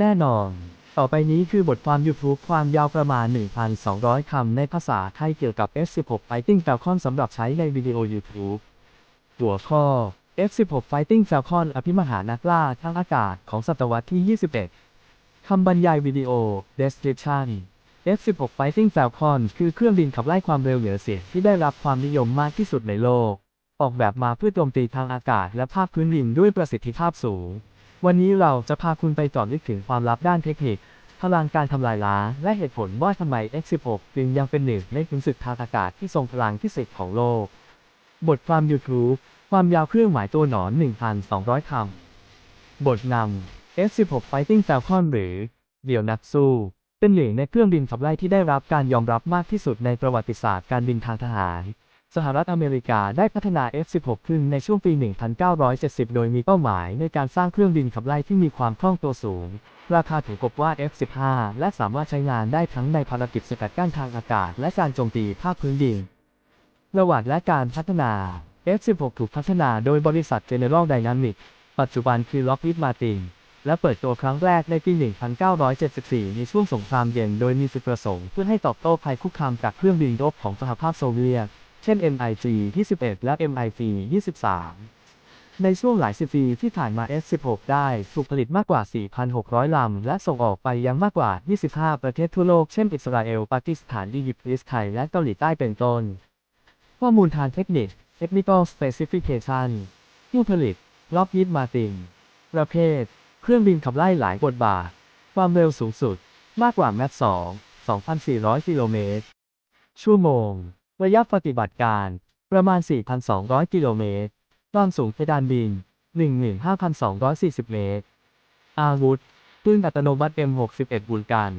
แน่นอน ต่อไปนี้คือบทความ YouTube ความยาวประมาณ 1,200 คำในภาษาไทยเกี่ยวกับ F16 Fighting Falcon สำหรับใช้ในวิดีโอ YouTube หัวข้อ F16 Fighting Falcon อภิมหานักล่าทางอากาศของศตวรรษที่ 21 คำบรรยายวิดีโอ Description F16 Fighting Falcon คือเครื่องบินขับไล่ความเร็วเหนือเสียงที่ได้รับความนิยมมากที่สุดในโลก ออกแบบมาเพื่อโจมตีทางอากาศและภาคพื้นดินด้วยประสิทธิภาพสูง วันนี้เราจะพาคุณไปเจาะลึกถึงความลับด้านเทคนิค พลังการทำลายล้างและเหตุผลว่าทำไม X16 จึงยังเป็นหนึ่งในขุนศึกทางอากาศที่ทรงพลังที่สุดของโลก บทความ YouTube ความยาวเครื่องหมายตัวหนอน 1,200 คำ บทนำ F16 Fighting Falcon หรือ เดี่ยวนักสู้ เป็นหนึ่งในเครื่องบินขับไล่ที่ได้รับการยอมรับมากที่สุดในประวัติศาสตร์การบินทางทหาร สหรัฐอเมริกาได้พัฒนา F16 ขึ้นในช่วงปี 1970 โดยมีเป้าหมายในการสร้างเครื่องบินขับไล่ที่มีความคล่องตัวสูง ราคาถูกกบว่า F15 และสามารถใช้งานได้ทั้งในภารกิจสกัดกั้นทางอากาศ และการโจมตีภาคพื้นดินประวัติและการพัฒนา F16 ถูกพัฒนาโดยบริษัท General Dynamics ปัจจุบันคือ Lockheed Martin และเปิดตัวครั้งแรกในปี 1974 ในช่วงสงครามเย็น โดยมีจุดประสงค์เพื่อให้ตอบโต้ภัยคุกคามจากเครื่องบินรบของสหภาพโซเวียต เช่น MiG-21 และ MiG-23 ในช่วงหลายสิบปีที่ผ่านมา F16 ได้ถูกผลิตมากกว่า 4,600 ลำ และส่งออกไปยังมากกว่า 25 ประเทศทั่วโลก เช่น อิสราเอล ปากีสถาน อียิปต์อิสไทย และเกาหลีใต้เป็นต้น ข้อมูลทางเทคนิค Technical Specification ผู้ผลิต Lockheed Martin ประเภท เครื่องบินขับไล่หลายบทบาท ความเร็วสูงสุด มากกว่าแมค2 2,400 กิโลเมตร ชั่วโมง ระยะปฏิบัติการ ประมาณ 4,200 กิโลเมตร ความสูงเพดานบิน 15,240 เมตร อาวุธปืนอัตโนมัติ M61 บุลกัน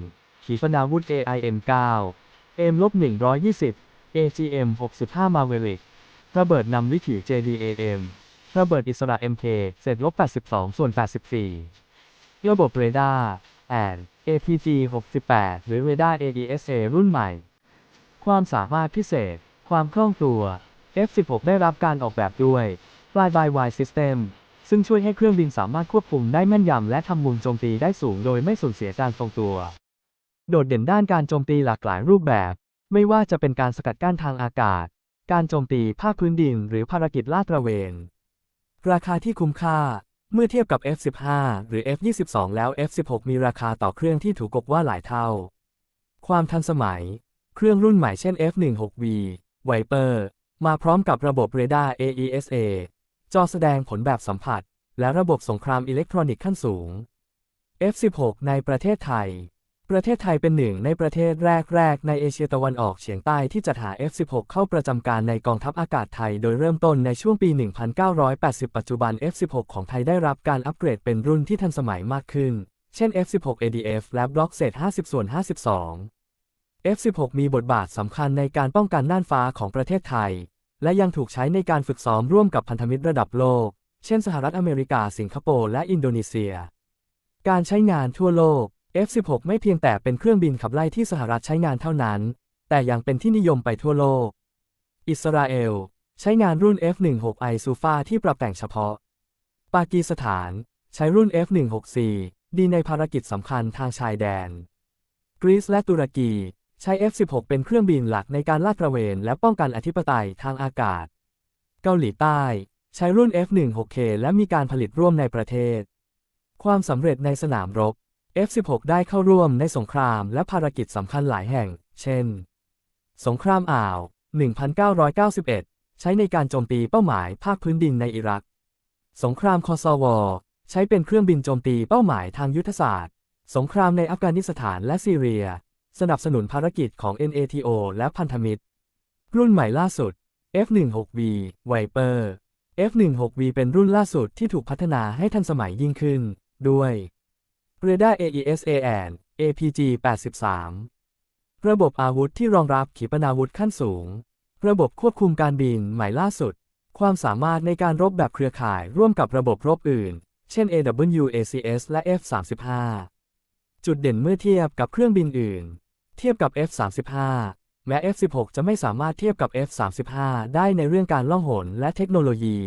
ขีปนาวุธ AIM-9 M-120 AGM 65 Maverick ระเบิดนำวิถี JDAM ระเบิดอิสระ MK เศษลบ82 ส่วน 84 ระบบเรดาร์แอน APG 68 หรือเรดาร์ AESA รุ่นใหม่ ความสามารถพิเศษ ความคล่องตัว F16 ได้รับการออกแบบด้วย Fly-by-wire System ซึ่งช่วยให้เครื่องบินสามารถควบคุมได้แม่นยำและทำมุมโจมตีได้สูงโดยไม่สูญเสียการทรงตัว โดดเด่นด้านการโจมตีหลากหลายรูปแบบ ไม่ว่าจะเป็นการสกัดกั้นทางอากาศ การโจมตีภาคพื้นดิน หรือภารกิจลาดตระเวน ราคาที่คุ้มค่า เมื่อเทียบกับ F15 หรือ F22 แล้ว F16 มีราคาต่อเครื่องที่ถูกกบว่าหลายเท่า ความทันสมัย เครื่องรุ่นใหม่เช่น F16V Viper มาพร้อมกับระบบเรดาร์ AESA จอแสดงผลแบบสัมผัส และระบบสงครามอิเล็กทรอนิกส์ขั้นสูง F16 ในประเทศไทย ประเทศไทยเป็นหนึ่งในประเทศแรก ๆ ในเอเชียตะวันออกเฉียงใต้ที่จัดหา F16 เข้าประจำการในกองทัพอากาศไทย โดยเริ่มต้นในช่วงปี 1980 ปัจจุบัน F16 ของไทยได้รับการอัปเกรดเป็นรุ่นที่ทันสมัยมากขึ้น เช่น F16 ADF และ Block เศษ50 ส่วน 52 F16 มีบทบาทสำคัญในการป้องกันน่านฟ้าของประเทศไทย และยังถูกใช้ในการฝึกซ้อมร่วมกับพันธมิตรระดับโลก เช่นสหรัฐอเมริกา สิงคโปร์ และอินโดนีเซีย การใช้งานทั่วโลก F16 ไม่เพียงแต่เป็นเครื่องบินขับไล่ที่สหรัฐใช้งานเท่านั้น แต่ยังเป็นที่นิยมไปทั่วโลก อิสราเอล ใช้งานรุ่น F16I Sufa ที่ปรับแต่งเฉพาะ ปากีสถาน ใช้รุ่น F16C ดีในภารกิจสำคัญทางชายแดน กรีซและตุรกี ใช้ F16 เป็นเครื่องบินหลักในการลาดตระเวน และป้องกันอธิปไตยทางอากาศ เกาหลีใต้ ใช้รุ่น F16K และมีการผลิตร่วมในประเทศ ความสำเร็จในสนามรบ F16 ได้เข้าร่วมในสงครามและภารกิจสำคัญหลายแห่ง เช่น สงครามอ่าว 1991 ใช้ในการโจมตีเป้าหมายภาคพื้นดินในอิรัก สงครามคอซอวอใช้เป็นเครื่องบินโจมตีเป้าหมายทางยุทธศาสตร์ สงครามในอัฟกานิสถานและซีเรีย สนับสนุนภารกิจของ NATO และพันธมิตร รุ่นใหม่ล่าสุด F16V Viper F16V เป็นรุ่นล่าสุดที่ถูกพัฒนาให้ทันสมัยยิ่งขึ้น ด้วยเรดาร์ AESAN APG 83 ระบบอาวุธที่รองรับขีปนาวุธขั้นสูง ระบบควบคุมการบินใหม่ล่าสุด ความสามารถในการรบแบบเครือข่ายร่วมกับระบบรบอื่น เช่น AWACS และ F35 จุดเด่นเมื่อเทียบกับเครื่องบินอื่น เทียบกับ F35 แม้ F16 จะไม่สามารถเทียบกับ F35 ได้ในเรื่องการล่องหนและเทคโนโลยี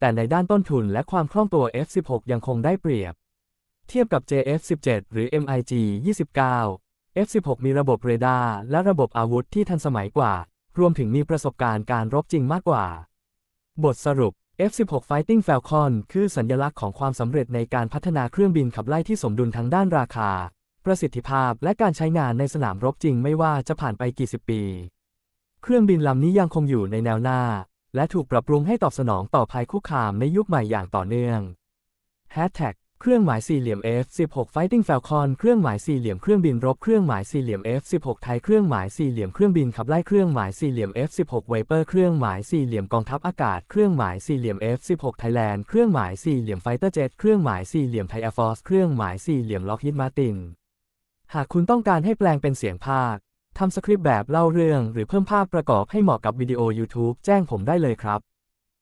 แต่ในด้านต้นทุนและความคล่องตัว F16 ยังคงได้เปรียบ เทียบกับ JF-17 หรือ MiG 29 F-16 มีระบบเรดาร์และระบบอาวุธที่ทันสมัยกว่า รวมถึงมีประสบการณ์การรบจริงมากกว่า บทสรุป F-16 Fighting Falcon คือสัญลักษณ์ของความสำเร็จในการพัฒนาเครื่องบินขับไล่ที่สมดุลทั้งด้านราคา ประสิทธิภาพและการใช้งานในสนามรบจริงไม่ว่าจะผ่านไปกี่สิบปี เครื่องบินลำนี้ยังคงอยู่ในแนวหน้า และถูกปรับปรุงให้ตอบสนองต่อภัยคุกคามในยุคใหม่อย่างต่อเนื่อง Hashtag เครื่องหมายสี่เหลี่ยม F16 Fighting Falcon เครื่องหมายสี่เหลี่ยมเครื่องบินรบเครื่องหมายสี่เหลี่ยม F16 ไทยเครื่องหมายสี่เหลี่ยมเครื่องบินขับไล่เครื่องหมายสี่เหลี่ยม F16 Viper เครื่องหมายสี่เหลี่ยมกองทัพอากาศเครื่องหมายสี่เหลี่ยม F16 Thailand เครื่องหมายสี่เหลี่ยม Fighter Jet เครื่องหมายสี่เหลี่ยม Thai Air Force เครื่องหมายสี่เหลี่ยม Lockheed Martin หากคุณต้องการให้แปลงเป็นเสียงภาค ทำสคริปต์แบบเล่าเรื่อง หรือเพิ่มภาพประกอบให้เหมาะกับวิดีโอ YouTube แจ้งผมได้เลยครับ